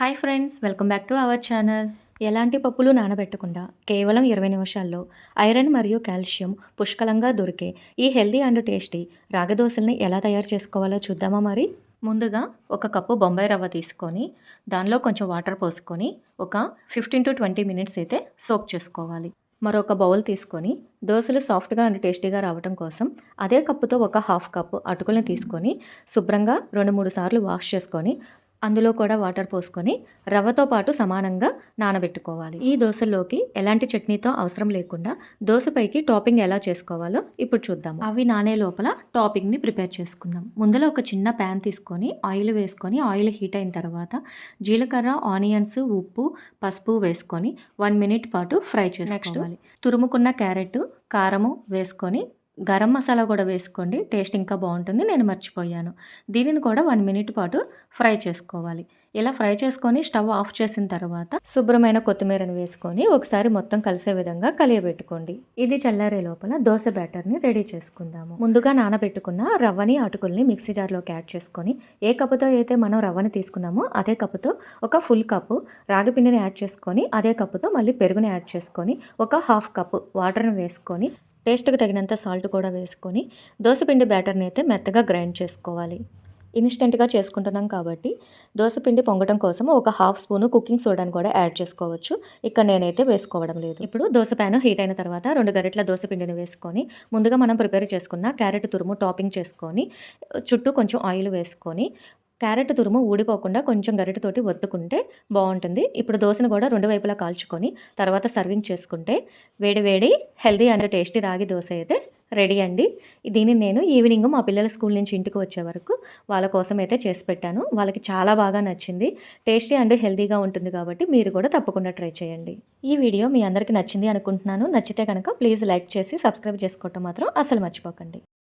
Hi friends welcome back to our channel. ఎలాంటి పప్పులు నానబెట్టకుండా కేవలం ఇరవై నిమిషాల్లో ఐరన్ మరియు కాల్షియం పుష్కలంగా దొరికే ఈ హెల్దీ అండ్ టేస్టీ రాగదోశల్ని ఎలా తయారు చేసుకోవాలో చూద్దామా మరి? ముందుగా ఒక కప్పు బొంబాయి రవ్వ తీసుకొని దానిలో కొంచెం వాటర్ పోసుకొని ఒక ఫిఫ్టీన్ టు ట్వంటీ మినిట్స్ అయితే సోక్ చేసుకోవాలి. మరొక బౌల్ తీసుకొని దోశలు సాఫ్ట్గా అండ్ టేస్టీగా రావడం కోసం అదే కప్పుతో ఒక హాఫ్ కప్పు అటుకులను తీసుకొని శుభ్రంగా రెండు మూడు సార్లు వాష్ చేసుకొని అందులో కూడా వాటర్ పోసుకొని రవ్వతో పాటు సమానంగా నానబెట్టుకోవాలి. ఈ దోశల్లోకి ఎలాంటి చట్నీతో అవసరం లేకుండా దోశపైకి టాపింగ్ ఎలా చేసుకోవాలో ఇప్పుడు చూద్దాం. అవి నానే లోపల టాపింగ్ని ప్రిపేర్ చేసుకుందాం. ముందులో ఒక చిన్న ప్యాన్ తీసుకొని ఆయిల్ వేసుకొని ఆయిల్ హీట్ అయిన తర్వాత జీలకర్ర ఆనియన్స్ ఉప్పు పసుపు వేసుకొని వన్ మినిట్ పాటు ఫ్రై చేసుకోవాలి. తురుముకున్న క్యారెట్ కారము వేసుకొని గరం మసాలా కూడా వేసుకోండి టేస్ట్ ఇంకా బాగుంటుంది నేను మర్చిపోయాను. దీనిని కూడా వన్ మినిట్ పాటు ఫ్రై చేసుకోవాలి. ఇలా ఫ్రై చేసుకొని స్టవ్ ఆఫ్ చేసిన తర్వాత శుభ్రమైన కొత్తిమీరని వేసుకొని ఒకసారి మొత్తం కలిసే విధంగా కలియబెట్టుకోండి. ఇది చల్లారే లోపల దోశ బ్యాటర్ని రెడీ చేసుకుందాము. ముందుగా నానబెట్టుకున్న రవ్వని అటుకుల్ని మిక్సీ జార్లోకి యాడ్ చేసుకొని ఏ కప్పుతో అయితే మనం రవ్వని తీసుకున్నామో అదే కప్పుతో ఒక ఫుల్ కప్పు రాగిపిండిని యాడ్ చేసుకొని అదే కప్పుతో మళ్ళీ పెరుగుని యాడ్ చేసుకొని ఒక హాఫ్ కప్పు వాటర్ని వేసుకొని టేస్ట్కి తగినంత సాల్ట్ కూడా వేసుకొని దోశపిండి బ్యాటర్ని అయితే మెత్తగా గ్రైండ్ చేసుకోవాలి. ఇన్స్టెంట్గా చేసుకుంటున్నాం కాబట్టి దోశపిండి పొంగటం కోసం ఒక హాఫ్ స్పూను కుకింగ్ సోడాని కూడా యాడ్ చేసుకోవచ్చు. ఇక్కడ నేనైతే వేసుకోవడం లేదు. ఇప్పుడు దోశ ప్యాన్ హీట్ అయిన తర్వాత రెండు గరిటల దోశపిండిని వేసుకొని ముందుగా మనం ప్రిపేర్ చేసుకున్న క్యారెట్ తురుము టాపింగ్ చేసుకొని చుట్టూ కొంచెం ఆయిల్ వేసుకొని క్యారెట్ తురుము ఊడిపోకుండా కొంచెం గరిటతోటి ఒత్తుకుంటే బాగుంటుంది. ఇప్పుడు దోశను కూడా రెండు వైపులా కాల్చుకొని తర్వాత సర్వింగ్ చేసుకుంటే వేడి వేడి హెల్దీ అండ్ టేస్టీ రాగి దోశ అయితే రెడీ అండి. దీన్ని నేను ఈవినింగ్ మా పిల్లల స్కూల్ నుంచి ఇంటికి వచ్చే వరకు వాళ్ళ కోసం అయితే చేసి పెట్టాను. వాళ్ళకి చాలా బాగా నచ్చింది. టేస్టీ అండ్ హెల్దీగా ఉంటుంది కాబట్టి మీరు కూడా తప్పకుండా ట్రై చేయండి. ఈ వీడియో మీ అందరికీ నచ్చింది అనుకుంటున్నాను. నచ్చితే కనుక ప్లీజ్ లైక్ చేసి సబ్స్క్రైబ్ చేసుకోవటం మాత్రం అసలు మర్చిపోకండి.